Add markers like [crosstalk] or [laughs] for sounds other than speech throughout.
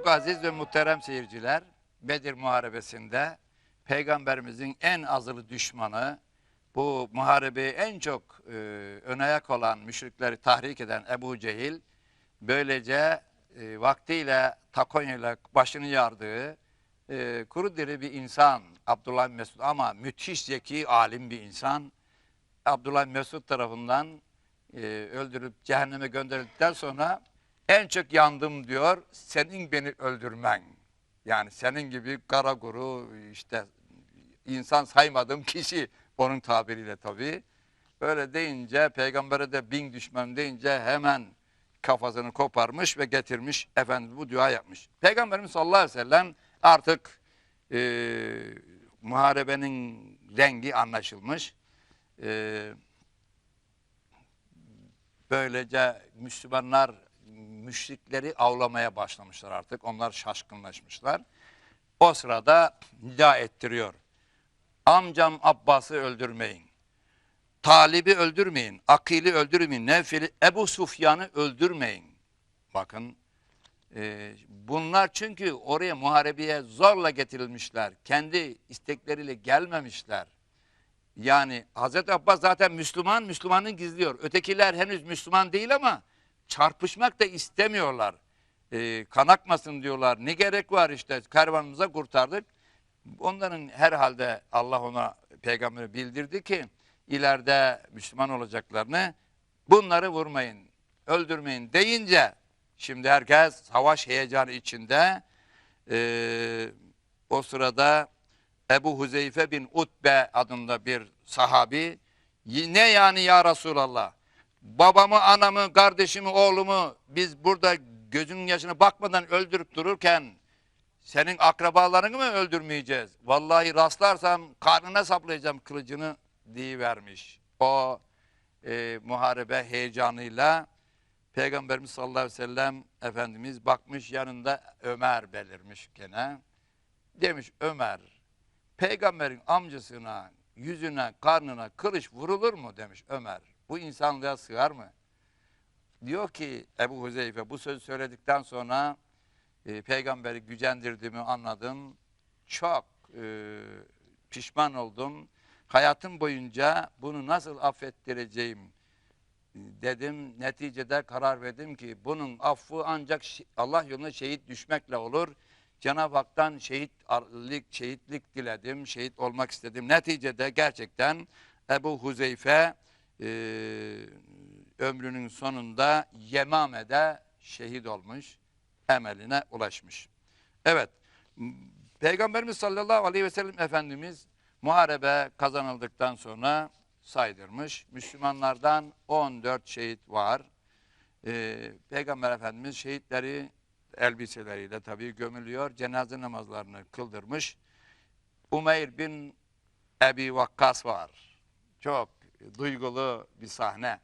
Çok aziz ve muhterem seyirciler, Bedir Muharebesi'nde Peygamberimizin en azılı düşmanı, bu muharebeyi en çok e, ön ayak olan müşrikleri tahrik eden Ebu Cehil, böylece e, vaktiyle Takonya'yla başını yardığı e, kuru diri bir insan Abdullah Mesud ama müthiş zeki, alim bir insan. Abdullah Mesud tarafından e, öldürüp cehenneme gönderildikten sonra en çok yandım diyor, senin beni öldürmen. Yani senin gibi kara guru işte insan saymadığım kişi onun tabiriyle tabii. Öyle deyince peygambere de bin düşman deyince hemen kafasını koparmış ve getirmiş Efendimiz bu dua yapmış. Peygamberimiz sallallahu aleyhi ve sellem artık e, muharebenin rengi anlaşılmış. E, böylece Müslümanlar müşrikleri avlamaya başlamışlar artık. Onlar şaşkınlaşmışlar. O sırada nida ettiriyor. Amcam Abbas'ı öldürmeyin. Talib'i öldürmeyin. Akil'i öldürmeyin. Nefili, Ebu Sufyan'ı öldürmeyin. Bakın e, bunlar çünkü oraya muharebeye zorla getirilmişler. Kendi istekleriyle gelmemişler. Yani Hazreti Abbas zaten Müslüman, Müslümanın gizliyor. Ötekiler henüz Müslüman değil ama çarpışmak da istemiyorlar. E, kanakmasın diyorlar. Ne gerek var işte kervanımıza kurtardık. Onların herhalde Allah ona peygamberi bildirdi ki ileride Müslüman olacaklarını bunları vurmayın, öldürmeyin deyince şimdi herkes savaş heyecanı içinde e, o sırada Ebu Huzeyfe bin Utbe adında bir sahabi ne yani ya Resulallah babamı, anamı, kardeşimi, oğlumu biz burada gözünün yaşına bakmadan öldürüp dururken senin akrabalarını mı öldürmeyeceğiz? Vallahi rastlarsam karnına saplayacağım kılıcını vermiş. O e, muharebe heyecanıyla Peygamberimiz sallallahu aleyhi ve sellem Efendimiz bakmış yanında Ömer belirmiş gene. Demiş Ömer peygamberin amcasına, yüzüne, karnına kılıç vurulur mu demiş Ömer. Bu insanlığa sığar mı? Diyor ki Ebu Huzeyfe bu sözü söyledikten sonra e, peygamberi gücendirdiğimi anladım. Çok e, pişman oldum. Hayatım boyunca bunu nasıl affettireceğim dedim. Neticede karar verdim ki bunun affı ancak Allah yoluna şehit düşmekle olur. Cenab-ı Hak'tan şehitlik, şehitlik diledim, şehit olmak istedim. Neticede gerçekten Ebu Huzeyfe e, ömrünün sonunda Yemame'de şehit olmuş, emeline ulaşmış. Evet, Peygamberimiz sallallahu aleyhi ve sellem Efendimiz muharebe kazanıldıktan sonra saydırmış. Müslümanlardan 14 şehit var. Ee, Peygamber Efendimiz şehitleri elbiseleriyle tabii gömülüyor. Cenaze namazlarını kıldırmış. Umeyr bin Ebi Vakkas var. Çok duygulu bir sahne.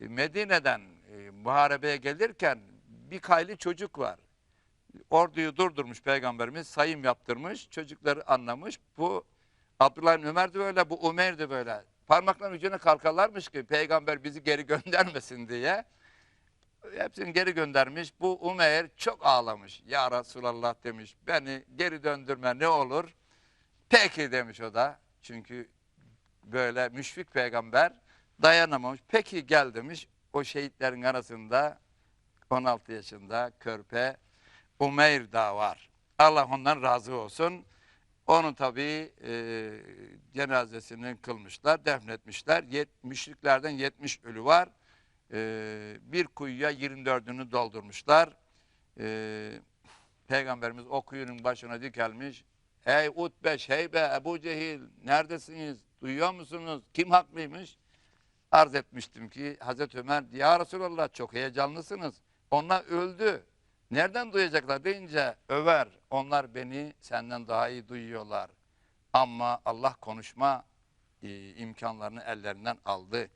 Medine'den e, muharebeye gelirken bir kaylı çocuk var. Orduyu durdurmuş peygamberimiz, sayım yaptırmış, çocukları anlamış. Bu Abdullah bin Ömer de böyle, bu Umer de böyle. Parmakların ucuna kalkarlarmış ki peygamber bizi geri [laughs] göndermesin diye. Hepsini geri göndermiş. Bu Umeyr çok ağlamış. Ya Resulallah demiş, beni geri döndürme ne olur? Peki demiş o da. Çünkü böyle müşfik peygamber dayanamamış. Peki gel demiş. O şehitlerin arasında 16 yaşında körpe Umeyr da var. Allah ondan razı olsun. Onu tabii e, cenazesini kılmışlar, defnetmişler. Yet, müşriklerden 70 ölü var. E, bir kuyuya 24'ünü doldurmuşlar. E, Peygamberimiz o kuyunun başına dikelmiş. Ey Utbe, Şeybe, Ebu Cehil neredesiniz? Duyuyor musunuz? Kim haklıymış? Arz etmiştim ki Hazreti Ömer, ya Resulallah çok heyecanlısınız. Onlar öldü. Nereden duyacaklar deyince över. Onlar beni senden daha iyi duyuyorlar. Ama Allah konuşma e, imkanlarını ellerinden aldı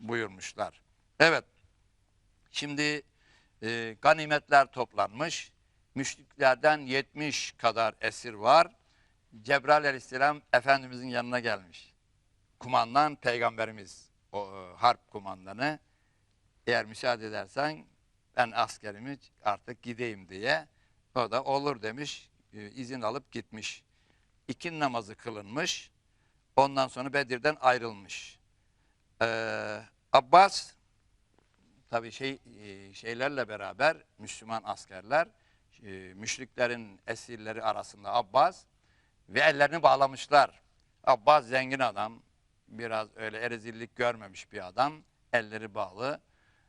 buyurmuşlar. Evet. Şimdi e, ganimetler toplanmış. Müşriklerden 70 kadar esir var. Cebrail aleyhisselam Efendimizin yanına gelmiş. Kumandan peygamberimiz, o e, harp kumandanı. Eğer müsaade edersen ben askerimi artık gideyim diye. O da olur demiş. e, izin alıp gitmiş. İkin namazı kılınmış. Ondan sonra Bedir'den ayrılmış. Ee, Abbas tabii şey e, şeylerle beraber Müslüman askerler e, müşriklerin esirleri arasında Abbas ve ellerini bağlamışlar. Abbas zengin adam. Biraz öyle erezillik görmemiş bir adam. Elleri bağlı.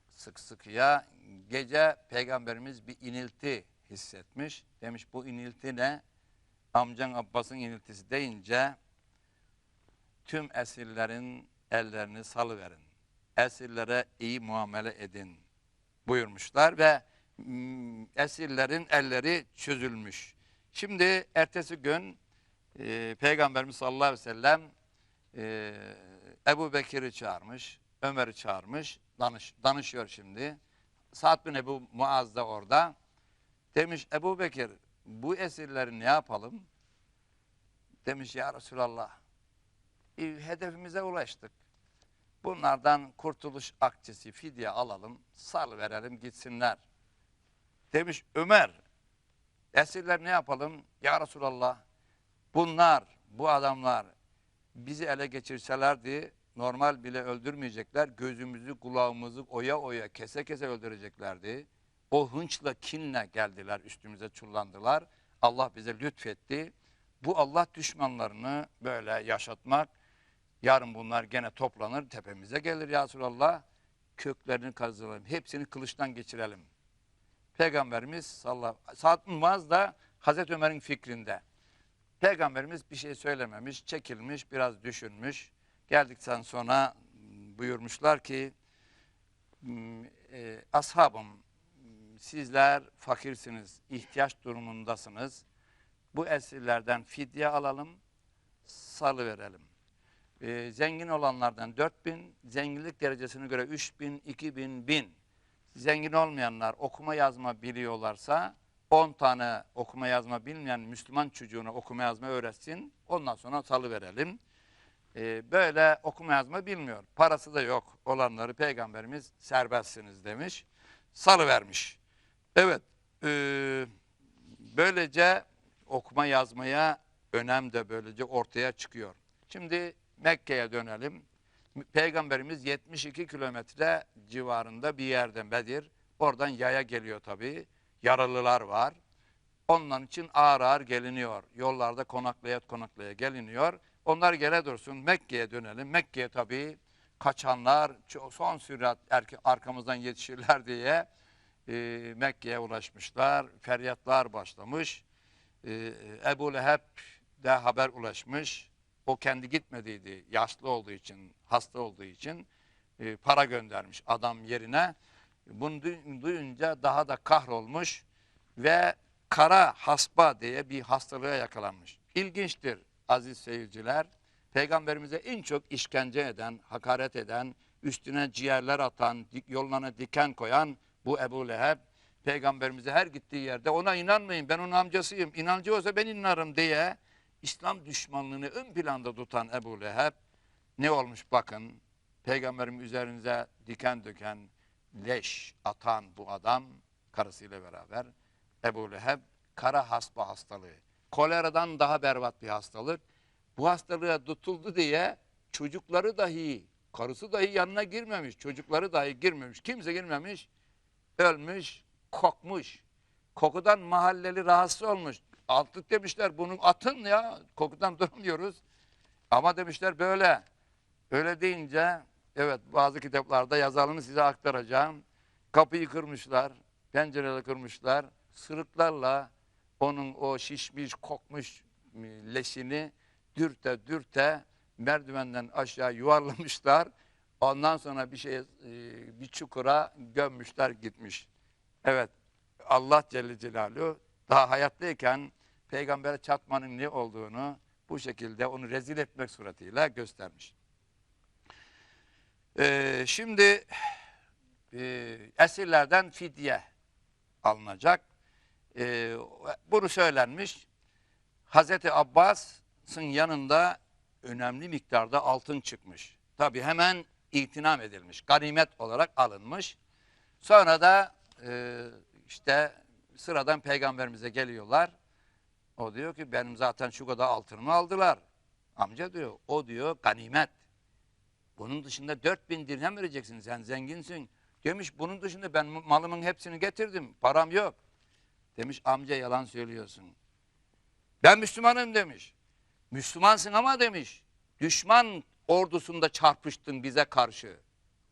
Sık sıkıya gece peygamberimiz bir inilti hissetmiş. Demiş bu inilti ne? Amcan Abbas'ın iniltisi deyince tüm esirlerin ellerini salıverin. Esirlere iyi muamele edin buyurmuşlar ve mm, esirlerin elleri çözülmüş. Şimdi ertesi gün e, Peygamberimiz sallallahu aleyhi ve sellem e, Ebu Bekir'i çağırmış, Ömer'i çağırmış, danış, danışıyor şimdi. Sa'd bin Ebu Muaz da orada. Demiş Ebu Bekir bu esirleri ne yapalım? Demiş ya Resulallah e, hedefimize ulaştık. Bunlardan kurtuluş akçesi, fidye alalım, sal verelim gitsinler. Demiş Ömer, esirler ne yapalım? Ya Resulallah, bunlar, bu adamlar bizi ele geçirselerdi normal bile öldürmeyecekler. Gözümüzü, kulağımızı oya oya, kese kese öldüreceklerdi. O hınçla, kinle geldiler, üstümüze çullandılar. Allah bize lütfetti. Bu Allah düşmanlarını böyle yaşatmak, yarın bunlar gene toplanır, tepemize gelir ya Resulallah. Köklerini kazıyalım, hepsini kılıçtan geçirelim. Peygamberimiz sallallahu Sa'd bin Muaz da Hazreti Ömer'in fikrinde. Peygamberimiz bir şey söylememiş, çekilmiş, biraz düşünmüş. Geldikten sonra buyurmuşlar ki, "M, e, ashabım sizler fakirsiniz, ihtiyaç durumundasınız. Bu esirlerden fidye alalım, salı verelim. E, zengin olanlardan 4000, zenginlik derecesine göre 3000, 2000, 1000. Zengin olmayanlar okuma yazma biliyorlarsa 10 tane okuma yazma bilmeyen Müslüman çocuğuna okuma yazma öğretsin. Ondan sonra salı verelim. Ee, böyle okuma yazma bilmiyor. Parası da yok olanları peygamberimiz serbestsiniz demiş. Salı vermiş. Evet. e, böylece okuma yazmaya önem de böylece ortaya çıkıyor. Şimdi Mekke'ye dönelim. Peygamberimiz 72 kilometre civarında bir yerden Bedir. Oradan yaya geliyor tabii. Yaralılar var. Onun için ağır ağır geliniyor. Yollarda konaklaya konaklaya geliniyor. Onlar gele dursun. Mekke'ye dönelim. Mekke'ye tabii kaçanlar son sürat arkamızdan yetişirler [laughs] diye e, Mekke'ye ulaşmışlar. Feryatlar başlamış. E, Ebu Leheb de haber ulaşmış. O kendi gitmediydi. Yaşlı olduğu için, hasta olduğu için e, para göndermiş adam yerine. Bunu duy- duyunca daha da kahrolmuş ve kara hasba diye bir hastalığa yakalanmış. İlginçtir aziz seyirciler. Peygamberimize en çok işkence eden, hakaret eden, üstüne ciğerler atan, yollarına diken koyan bu Ebu Leheb. Peygamberimize her gittiği yerde ona inanmayın ben onun amcasıyım, inancı olsa ben inanırım diye İslam düşmanlığını ön planda tutan Ebu Leheb ne olmuş bakın. Peygamberim üzerinize diken döken, leş atan bu adam karısıyla beraber Ebu Leheb kara hasba hastalığı. Koleradan daha berbat bir hastalık. Bu hastalığa tutuldu diye çocukları dahi, karısı dahi yanına girmemiş, çocukları dahi girmemiş, kimse girmemiş, ölmüş, kokmuş. Kokudan mahalleli rahatsız olmuş. Altlık demişler bunu atın ya, kokudan duramıyoruz. Ama demişler böyle. Öyle deyince evet bazı kitaplarda yazalını size aktaracağım. Kapıyı kırmışlar, pencereleri kırmışlar. Sırıklarla onun o şişmiş, kokmuş leşini dürte dürte merdivenden aşağı yuvarlamışlar. Ondan sonra bir şey e, bir çukura gömmüşler gitmiş. Evet Allah Celle Celaluhu daha hayattayken peygambere çatmanın ne olduğunu bu şekilde onu rezil etmek suretiyle göstermiş. Ee, şimdi e, esirlerden fidye alınacak. Ee, bunu söylenmiş. Hazreti Abbas'ın yanında önemli miktarda altın çıkmış. Tabi hemen itinam edilmiş. Ganimet olarak alınmış. Sonra da e, işte sıradan peygamberimize geliyorlar. O diyor ki benim zaten şu kadar altınımı aldılar. Amca diyor o diyor ganimet. Bunun dışında 4000 dirhem vereceksin sen zenginsin. Demiş bunun dışında ben malımın hepsini getirdim. Param yok. Demiş amca yalan söylüyorsun. Ben Müslümanım demiş. Müslümansın ama demiş. Düşman ordusunda çarpıştın bize karşı.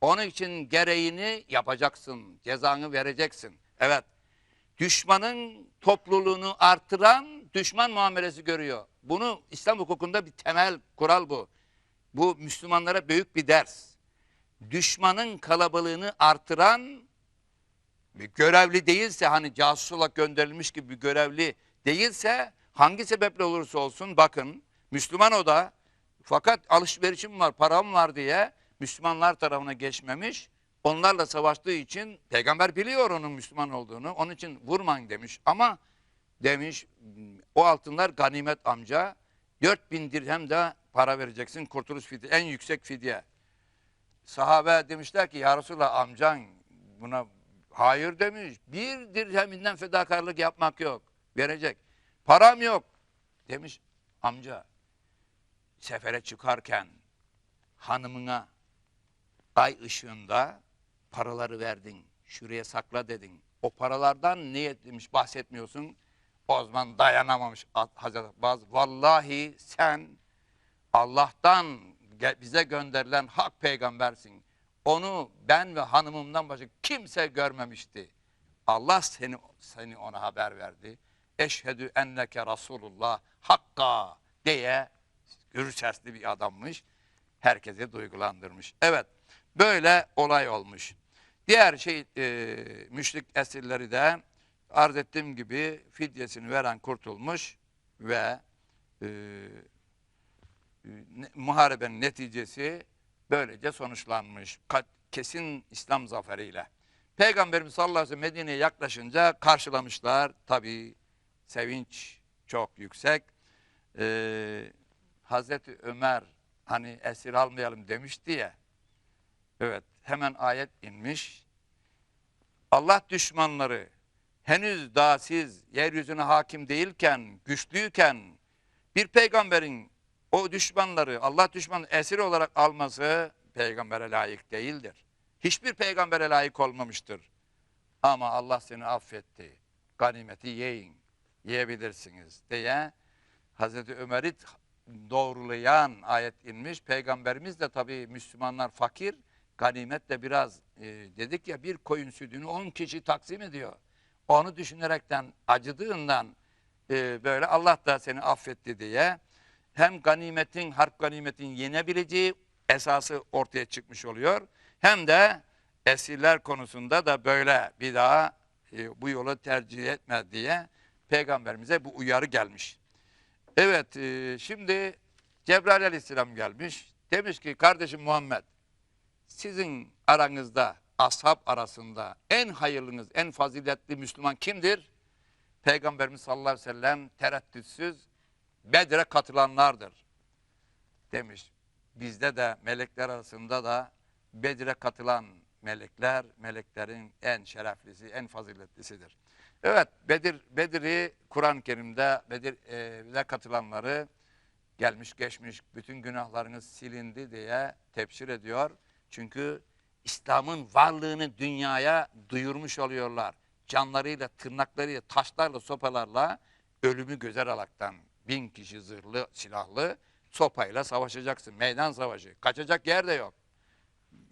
Onun için gereğini yapacaksın. Cezanı vereceksin. Evet. Düşmanın topluluğunu artıran düşman muamelesi görüyor. Bunu İslam hukukunda bir temel kural bu. Bu Müslümanlara büyük bir ders. Düşmanın kalabalığını artıran bir görevli değilse hani casus olarak gönderilmiş gibi bir görevli değilse hangi sebeple olursa olsun bakın Müslüman o da fakat alışverişim var param var diye Müslümanlar tarafına geçmemiş onlarla savaştığı için peygamber biliyor onun Müslüman olduğunu onun için vurman demiş ama demiş o altınlar ganimet amca 4000 dirhem de para vereceksin kurtuluş fidye en yüksek fidye. Sahabe demişler ki ya Resulallah amcan buna hayır demiş. Bir dirheminden fedakarlık yapmak yok. Verecek. Param yok. Demiş amca sefere çıkarken hanımına ay ışığında paraları verdin. Şuraya sakla dedin. O paralardan niye demiş bahsetmiyorsun. Osman dayanamamış Hazreti Abbas. Vallahi sen Allah'tan bize gönderilen hak peygambersin. Onu ben ve hanımımdan başka kimse görmemişti. Allah seni seni ona haber verdi. Eşhedü enneke Resulullah hakka diye gür sesli bir adammış. Herkesi duygulandırmış. Evet böyle olay olmuş. Diğer şey e, müşrik esirleri de arz ettiğim gibi fidyesini veren kurtulmuş ve e, ne- muharebenin neticesi böylece sonuçlanmış. Kesin İslam zaferiyle. Peygamberimiz sallallahu aleyhi ve sellem Medine'ye yaklaşınca karşılamışlar. Tabii sevinç çok yüksek. Ee, Hazreti Ömer hani esir almayalım demişti ya. Evet hemen ayet inmiş. Allah düşmanları henüz daha siz yeryüzüne hakim değilken, güçlüyken bir peygamberin o düşmanları, Allah düşmanı esir olarak alması peygambere layık değildir. Hiçbir peygambere layık olmamıştır. Ama Allah seni affetti. Ganimeti yiyin, yiyebilirsiniz diye Hazreti Ömer'i doğrulayan ayet inmiş. Peygamberimiz de tabii Müslümanlar fakir, ganimet de biraz e, dedik ya bir koyun sütünü 10 kişi taksim ediyor. Onu düşünerekten acıdığından e, böyle Allah da seni affetti diye hem ganimetin, harp ganimetin yenebileceği esası ortaya çıkmış oluyor. Hem de esirler konusunda da böyle bir daha e, bu yolu tercih etme diye peygamberimize bu uyarı gelmiş. Evet e, şimdi Cebrail aleyhisselam gelmiş. Demiş ki kardeşim Muhammed sizin aranızda ashab arasında en hayırlınız, en faziletli Müslüman kimdir? Peygamberimiz sallallahu aleyhi ve sellem tereddütsüz Bedir'e katılanlardır demiş. Bizde de melekler arasında da Bedir'e katılan melekler, meleklerin en şereflisi, en faziletlisidir. Evet, Bedir, Bedir'i Kur'an-ı Kerim'de Bedir'e katılanları gelmiş geçmiş bütün günahlarınız silindi diye tepşir ediyor. Çünkü İslam'ın varlığını dünyaya duyurmuş oluyorlar. Canlarıyla, tırnaklarıyla, taşlarla, sopalarla ölümü gözer alaktan bin kişi zırhlı, silahlı sopayla savaşacaksın. Meydan savaşı. Kaçacak yer de yok.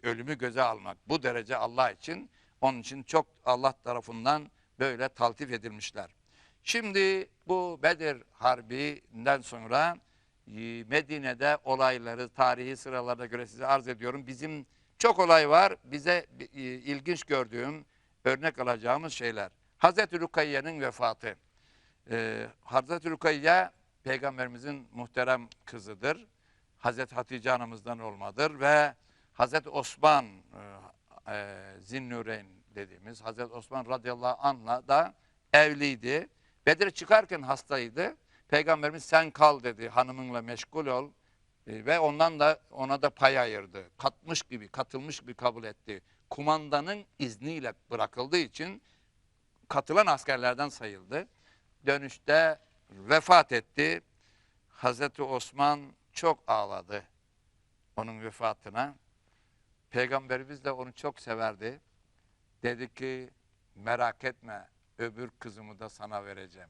Ölümü göze almak. Bu derece Allah için. Onun için çok Allah tarafından böyle taltif edilmişler. Şimdi bu Bedir Harbi'nden sonra e, Medine'de olayları, tarihi sıralarda göre size arz ediyorum. Bizim çok olay var. Bize e, ilginç gördüğüm, örnek alacağımız şeyler. Hazreti Rukayye'nin vefatı. Ee, Hazreti Rukayye Peygamberimizin muhterem kızıdır. Hazreti Hatice anamızdan olmadır ve Hazreti Osman e, e, Zinnureyn dediğimiz Hazreti Osman radıyallahu anh'la da evliydi. Bedir'e çıkarken hastaydı. Peygamberimiz sen kal dedi hanımınla meşgul ol E, ve ondan da ona da pay ayırdı. Katmış gibi, katılmış gibi kabul etti. Kumandanın izniyle bırakıldığı için katılan askerlerden sayıldı. Dönüşte vefat etti. Hazreti Osman çok ağladı onun vefatına. Peygamberimiz de onu çok severdi. Dedi ki merak etme öbür kızımı da sana vereceğim.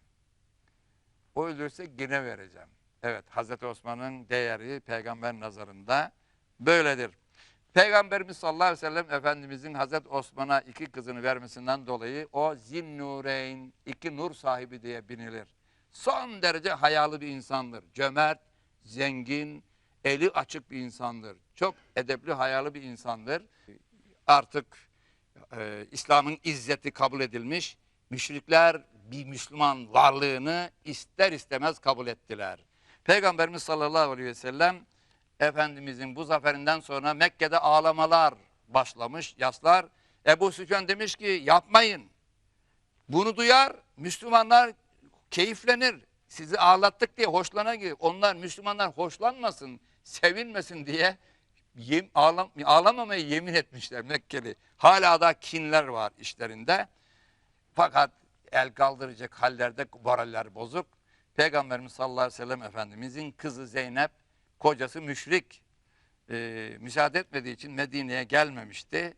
O ölürse yine vereceğim. Evet Hazreti Osman'ın değeri peygamber nazarında böyledir. Peygamberimiz sallallahu aleyhi ve sellem Efendimizin Hazreti Osman'a iki kızını vermesinden dolayı o Zinnureyn, iki nur sahibi diye binilir. Son derece hayalı bir insandır. Cömert, zengin, eli açık bir insandır. Çok edepli, hayalı bir insandır. Artık e, İslam'ın izzeti kabul edilmiş. Müşrikler bir Müslüman varlığını ister istemez kabul ettiler. Peygamberimiz sallallahu aleyhi ve sellem Efendimizin bu zaferinden sonra Mekke'de ağlamalar başlamış, yaslar. Ebu Süfyan demiş ki yapmayın. Bunu duyar, Müslümanlar keyiflenir. Sizi ağlattık diye hoşlana onlar Müslümanlar hoşlanmasın, sevinmesin diye yem, ağlam, ağlamamayı yemin etmişler Mekkeli. Hala da kinler var işlerinde. Fakat el kaldıracak hallerde moraller bozuk. Peygamberimiz sallallahu aleyhi ve sellem Efendimizin kızı Zeynep, kocası müşrik. Ee, müsaade etmediği için Medine'ye gelmemişti.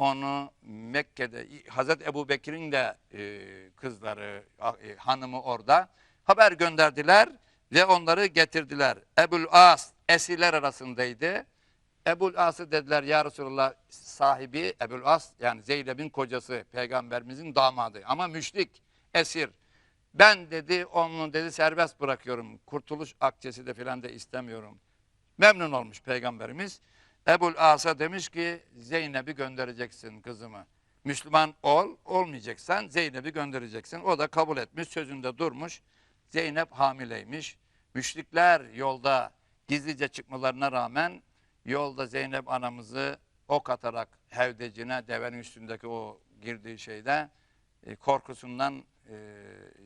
Onu Mekke'de, Hazreti Ebu Bekir'in de e, kızları, e, hanımı orada haber gönderdiler ve onları getirdiler. Ebul As esirler arasındaydı. Ebul As'ı dediler ya Resulallah sahibi Ebul As yani Zeynep'in kocası peygamberimizin damadı ama müşrik esir. Ben dedi onu dedi serbest bırakıyorum. Kurtuluş akçesi de filan da istemiyorum. Memnun olmuş peygamberimiz. Ebul As'a demiş ki Zeynep'i göndereceksin kızımı. Müslüman ol, olmayacaksan Zeynep'i göndereceksin. O da kabul etmiş, sözünde durmuş. Zeynep hamileymiş. Müşrikler yolda gizlice çıkmalarına rağmen yolda Zeynep anamızı ok atarak hevdecine, devenin üstündeki o girdiği şeyde e, korkusundan e,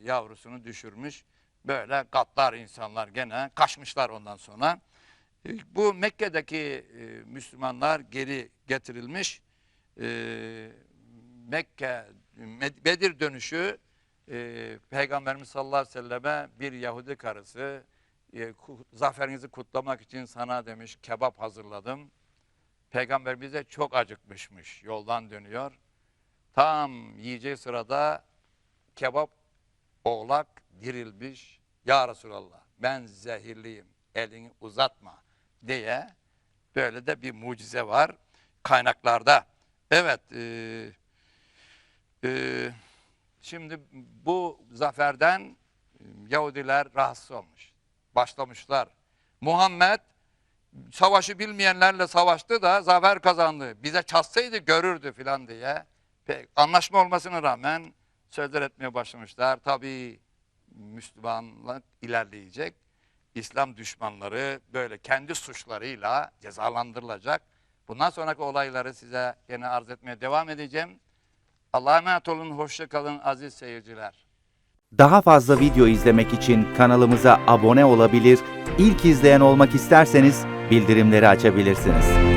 yavrusunu düşürmüş. Böyle gaddar insanlar gene kaçmışlar ondan sonra. Bu Mekke'deki e, Müslümanlar geri getirilmiş. E, Mekke, Bedir dönüşü e, Peygamberimiz sallallahu aleyhi ve selleme bir Yahudi karısı e, zaferinizi kutlamak için sana demiş kebap hazırladım. Peygamberimiz de çok acıkmışmış. Yoldan dönüyor. Tam yiyeceği sırada kebap oğlak dirilmiş. Ya Resulallah ben zehirliyim elini uzatma diye böyle de bir mucize var kaynaklarda. Evet e, e, şimdi bu zaferden e, Yahudiler rahatsız olmuş. Başlamışlar. Muhammed savaşı bilmeyenlerle savaştı da zafer kazandı. Bize çatsaydı görürdü filan diye. Anlaşma olmasına rağmen sözler etmeye başlamışlar. Tabii Müslümanlık ilerleyecek. İslam düşmanları böyle kendi suçlarıyla cezalandırılacak. Bundan sonraki olayları size yine arz etmeye devam edeceğim. Allah'a emanet olun, hoşça kalın aziz seyirciler. Daha fazla video izlemek için kanalımıza abone olabilir, ilk izleyen olmak isterseniz bildirimleri açabilirsiniz.